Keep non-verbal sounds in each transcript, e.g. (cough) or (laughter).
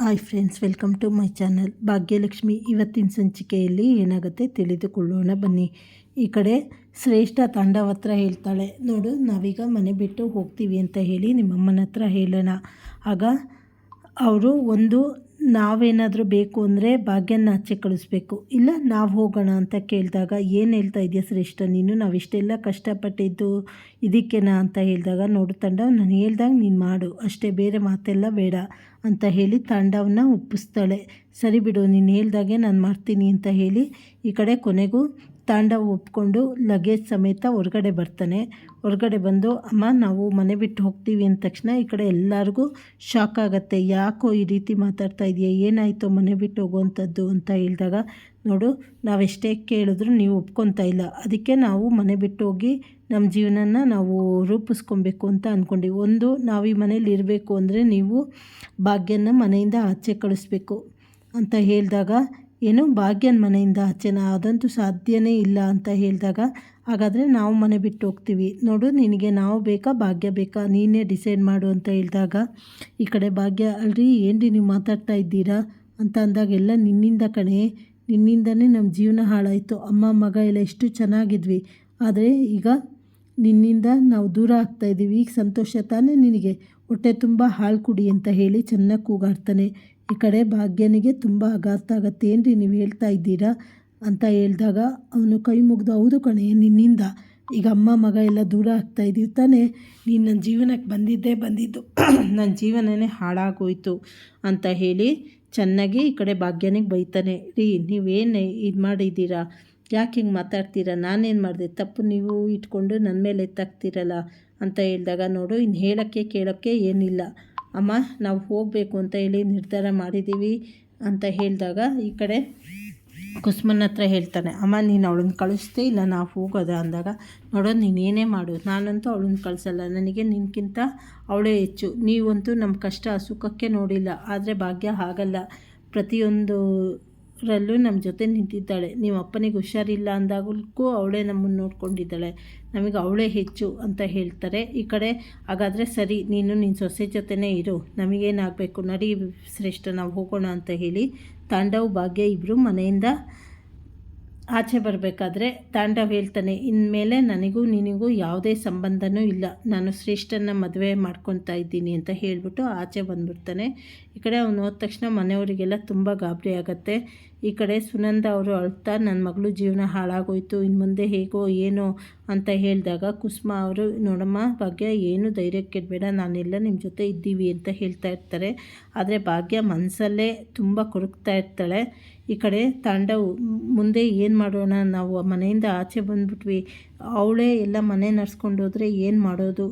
Hi friends welcome to my channel Bhagyalakshmi ಇವತ್ತಿನ ಸಂಚಿಕೆಯಲ್ಲಿ ಏನಾಗುತ್ತೆ ತಿಳಿದುಕೊಳ್ಳೋಣ ಬನ್ನಿ. ಈ ಕಡೆ ಶ್ರೇಷ್ಠ ತಾಂಡವ ಹತ್ರ ಹೇಳ್ತಾಳೆ. ನೋಡು, ನಾವೀಗ ಮನೆ ಬಿಟ್ಟು ಹೋಗ್ತೀವಿ ಅಂತ ಹೇಳಿ ನಿಮ್ಮಮ್ಮನ ಹತ್ರ ಹೇಳೋಣ. ಆಗ ಅವರು ಒಂದು, ನಾವೇನಾದರೂ ಬೇಕು ಅಂದರೆ ಭಾಗ್ಯನ ಆಚೆ ಕಳಿಸ್ಬೇಕು. ಇಲ್ಲ, ನಾವು ಹೋಗೋಣ ಅಂತ ಕೇಳಿದಾಗ ಏನು ಹೇಳ್ತಾ ಇದೆಯಾ ಶ್ರೇಷ್ಠ? ನೀನು ನಾವಿಷ್ಟೆಲ್ಲ ಕಷ್ಟಪಟ್ಟಿದ್ದು ಇದಕ್ಕೇನಾ ಅಂತ ಹೇಳಿದಾಗ ನೋಡು ತಂಡ, ನಾನು ಹೇಳ್ದಾಗ ನೀನು ಮಾಡು. ಅಷ್ಟೇ, ಬೇರೆ ಮಾತೆಲ್ಲ ಬೇಡ. ಅಂತ ಹೇಳಿ ತಾಂಡವನ್ನ ಒಪ್ಪಿಸ್ತಾಳೆ. ಸರಿ ಬಿಡು, ನೀನು ಹೇಳ್ದಾಗೆ ನಾನು ಮಾಡ್ತೀನಿ ಅಂತ ಹೇಳಿ ಈ ಕಡೆ ಕೊನೆಗೂ ತಾಂಡವ ಒಪ್ಕೊಂಡು ಲಗೇಜ್ ಸಮೇತ ಹೊರಗಡೆ ಬರ್ತಾನೆ. ಹೊರಗಡೆ ಬಂದು, ಅಮ್ಮ, ನಾವು ಮನೆ ಬಿಟ್ಟು ಹೋಗ್ತೀವಿ ಅಂದ ತಕ್ಷಣ ಈ ಕಡೆ ಎಲ್ಲರಿಗೂ ಶಾಕ್ ಆಗುತ್ತೆ. ಯಾಕೋ ಈ ರೀತಿ ಮಾತಾಡ್ತಾ ಇದೆಯಾ? ಏನಾಯಿತು ಮನೆ ಬಿಟ್ಟು ಹೋಗುವಂಥದ್ದು ಅಂತ ಹೇಳಿದಾಗ ನೋಡು, ನಾವೆಷ್ಟೇ ಕೇಳಿದ್ರು ನೀವು ಒಪ್ಕೊತಾ ಇಲ್ಲ. ಅದಕ್ಕೆ ನಾವು ಮನೆ ಬಿಟ್ಟು ಹೋಗಿ ನಮ್ಮ ಜೀವನನ ನಾವು ರೂಪಿಸ್ಕೊಬೇಕು ಅಂತ ಅಂದ್ಕೊಂಡಿವಿ ಒಂದು, ನಾವು ಈ ಮನೇಲಿ ಇರಬೇಕು ಅಂದರೆ ನೀವು ಭಾಗ್ಯನ ಮನೆಯಿಂದ ಆಚೆ ಕಳಿಸ್ಬೇಕು ಅಂತ ಹೇಳಿದಾಗ, ಏನು ಭಾಗ್ಯನ ಮನೆಯಿಂದ ಆಚೆನ? ಅದಂತೂ ಸಾಧ್ಯನೇ ಇಲ್ಲ ಅಂತ ಹೇಳಿದಾಗ, ಹಾಗಾದರೆ ನಾವು ಮನೆ ಬಿಟ್ಟು ಹೋಗ್ತೀವಿ ನೋಡು, ನಿನಗೆ ನಾವು ಬೇಕಾ, ಭಾಗ್ಯ ಬೇಕಾ? ನೀನೇ ಡಿಸೈಡ್ ಮಾಡು ಅಂತ ಹೇಳಿದಾಗ, ಈ ಕಡೆ ಭಾಗ್ಯ, ಅಲ್ರಿ ಏನು ರೀ ನೀವು ಮಾತಾಡ್ತಾ ಇದ್ದೀರಾ? ಅಂತ ಅಂದಾಗೆಲ್ಲ ನಿನ್ನಿಂದ ಕಣೆ ನಿನ್ನಿಂದನೇ ನಮ್ಮ ಜೀವನ ಹಾಳಾಯಿತು. ಅಮ್ಮ, ಮಗ ಎಲ್ಲ ಎಷ್ಟು ಚೆನ್ನಾಗಿದ್ವಿ. ಆದರೆ ಈಗ ನಿನ್ನಿಂದ ನಾವು ದೂರ ಆಗ್ತಾ ಇದ್ದೀವಿ. ಈಗ ಸಂತೋಷ ತಾನೇ ನಿನಗೆ. ಹೊಟ್ಟೆ ತುಂಬ ಹಾಲು ಕುಡಿ ಅಂತ ಹೇಳಿ ಚೆನ್ನಾಗಿ ಕೂಗಾಡ್ತಾನೆ. ಈ ಕಡೆ ಭಾಗ್ಯನಿಗೆ ತುಂಬ ಆಘಾತ ಆಗತ್ತೆ. ಏನು ರೀ ನೀವು ಹೇಳ್ತಾ ಇದ್ದೀರಾ? ಅಂತ ಹೇಳಿದಾಗ ಅವನು ಕೈ ಮುಗ್ದು, ಹೌದು ಕಣೆ, ನಿನ್ನಿಂದ. ಈಗ ಅಮ್ಮ, ಮಗ ಎಲ್ಲ ದೂರ ಆಗ್ತಾ ಇದ್ದೀವಿ ತಾನೇ. ನೀನು ನನ್ನ ಜೀವನಕ್ಕೆ ಬಂದಿದ್ದೇ ಬಂದಿದ್ದು. (clears throat) ನನ್ನ ಜೀವನನೇ ಹಾಳಾಗೋಯಿತು. ಅಂತ ಹೇಳಿ ಚೆನ್ನಾಗಿ ಈ ಕಡೆ ಭಾಗ್ಯನಿಗೆ ಬೈತಾನೆ, ರೀ ನೀವೇನು ಇದು ಮಾಡಿದ್ದೀರಾ? ಯಾಕೆ ಹಿಂಗೆ ಮಾತಾಡ್ತೀರಾ? ನಾನೇನು ಮಾಡಿದೆ? ತಪ್ಪು ನೀವು ಇಟ್ಕೊಂಡು ನನ್ನ ಮೇಲೆ ಎತ್ತಾಕ್ತೀರಲ್ಲ ಅಂತ ಹೇಳಿದಾಗ ನೋಡು ಇನ್ನು ಹೇಳೋಕ್ಕೆ ಕೇಳೋಕ್ಕೆ ಏನಿಲ್ಲ. ಅಮ್ಮ, ನಾವು ಹೋಗಬೇಕು ಅಂತ ಹೇಳಿ ನಿರ್ಧಾರ ಮಾಡಿದ್ದೀವಿ ಅಂತ ಹೇಳಿದಾಗ ಈ ಕಡೆ ಕುಸುಮನ ಹತ್ರ ಹೇಳ್ತಾನೆ, ಅಮ್ಮ, ನೀನು ಅವಳನ್ನ ಕಳಿಸ್ದೆ ಇಲ್ಲ, ನಾವು ಹೋಗೋದ? ಅಂದಾಗ, ನೋಡೋ, ನೀನು ಏನೇ ಮಾಡು, ನಾನಂತೂ ಅವಳನ್ನ ಕಳಿಸಲ್ಲ, ನನಗೆ ನಿನ್ಗಿಂತ ಅವಳೇ ಹೆಚ್ಚು, ನೀವಂತೂ ನಮ್ಮ ಕಷ್ಟ ಸುಖಕ್ಕೆ ನೋಡಿಲ್ಲ, ಆದರೆ ಭಾಗ್ಯ ಹಾಗಲ್ಲ ಪ್ರತಿಯೊಂದು ರಲ್ಲೂ ನಮ್ಮ ಜೊತೆ ನಿಂತಿದ್ದಾಳೆ, ನೀವು ಅಪ್ಪನಿಗೆ ಹುಷಾರಿಲ್ಲ ಅಂದಾಗಲಿಕ್ಕೂ ಅವಳೇ ನಮ್ಮನ್ನು ನೋಡ್ಕೊಂಡಿದ್ದಾಳೆ, ನಮಗೆ ಅವಳೇ ಹೆಚ್ಚು, ಅಂತ ಹೇಳ್ತಾರೆ. ಈ ಕಡೆ, ಹಾಗಾದರೆ ಸರಿ, ನೀನು ನಿನ್ನ ಸೊಸೆ ಜೊತೆನೇ ಇರು, ನಮಗೇನಾಗಬೇಕು, ನಡಿ ಶ್ರೇಷ್ಠ, ನಾವು ಹೋಗೋಣ, ಅಂತ ಹೇಳಿ ತಾಂಡವ್ ಭಾಗ್ಯ ಇಬ್ಬರು ಮನೆಯಿಂದ ಆಚೆ ಬರಬೇಕಾದ್ರೆ ತಾಂಡವ್ ಹೇಳ್ತಾನೆ, ಇನ್ಮೇಲೆ ನನಗೂ ನಿನಗೂ ಯಾವುದೇ ಸಂಬಂಧನೂ ಇಲ್ಲ. ನಾನು ಶ್ರೇಷ್ಠನ ಮದುವೆ ಮಾಡ್ಕೊತಾ ಇದ್ದೀನಿ ಅಂತ ಹೇಳಿಬಿಟ್ಟು ಆಚೆ ಬಂದ್ಬಿಡ್ತಾನೆ. ಈ ಕಡೆ ಅವನು ಹೋದ ತಕ್ಷಣ ಮನೆಯವರಿಗೆಲ್ಲ ತುಂಬ ಗಾಬರಿ ಆಗುತ್ತೆ. ಈ ಕಡೆ ಸುನಂದ ಅವರು ಅಳ್ತಾ ನನ್ನ ಮಗಳು ಜೀವನ ಹಾಳಾಗೋಯ್ತು ಇನ್ನು ಮುಂದೆ ಹೇಗೋ ಏನೋ ಅಂತ ಹೇಳಿದಾಗ ಕುಸುಮ ಅವರು, ನೋಡಮ್ಮ, ಭಾಗ್ಯ, ಏನು ಧೈರ್ಯ ಬೇಡ ನಾನೆಲ್ಲ ನಿಮ್ಮ ಜೊತೆ ಇದ್ದೀವಿ ಅಂತ ಹೇಳ್ತಾ ಇರ್ತಾರೆ. ಆದರೆ ಭಾಗ್ಯ ಮನಸ್ಸಲ್ಲೇ ತುಂಬ ಕೊರಗ್ತಾ ಇರ್ತಾಳೆ. ಈ ಕಡೆ ತಾಂಡವ್, ಮುಂದೆ ಏನು ಮಾಡೋಣ, ನಾವು ಮನೆಯಿಂದ ಆಚೆ ಬಂದ್ಬಿಟ್ವಿ. ಅವಳೇ ಎಲ್ಲ ಮನೆ ನಡ್ಸ್ಕೊಂಡು ಹೋದರೆ ಏನು ಮಾಡೋದು?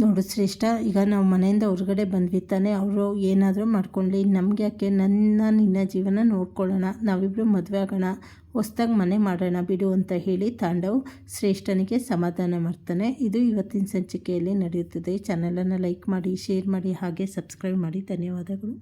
ನೋಡು ಶ್ರೇಷ್ಠ, ಈಗ ನಾವು ಮನೆಯಿಂದ ಹೊರಗಡೆ ಬಂದ್ವಿ ತಾನೆ, ಅವರು ಏನಾದರೂ ಮಾಡ್ಕೊಳ್ಳಿ ನಮಗೆ ಯಾಕೆ ನನ್ನ ನಿನ್ನ ಜೀವನ ನೋಡ್ಕೊಳ್ಳೋಣ ನಾವಿಬ್ಬರು ಮದುವೆ ಆಗೋಣ, ಹೊಸ್ದಾಗಿ ಮನೆ ಮಾಡೋಣ ಬಿಡು ಅಂತ ಹೇಳಿ ತಾಂಡವ್ ಶ್ರೇಷ್ಠನಿಗೆ ಸಮಾಧಾನ ಮಾಡ್ತಾನೆ. ಇದು ಇವತ್ತಿನ ಸಂಚಿಕೆಯಲ್ಲಿ ನಡೆಯುತ್ತದೆ. ಚಾನಲನ್ನು ಲೈಕ್ ಮಾಡಿ ಶೇರ್ ಮಾಡಿ, ಹಾಗೆ ಸಬ್ಸ್ಕ್ರೈಬ್ ಮಾಡಿ. ಧನ್ಯವಾದಗಳು.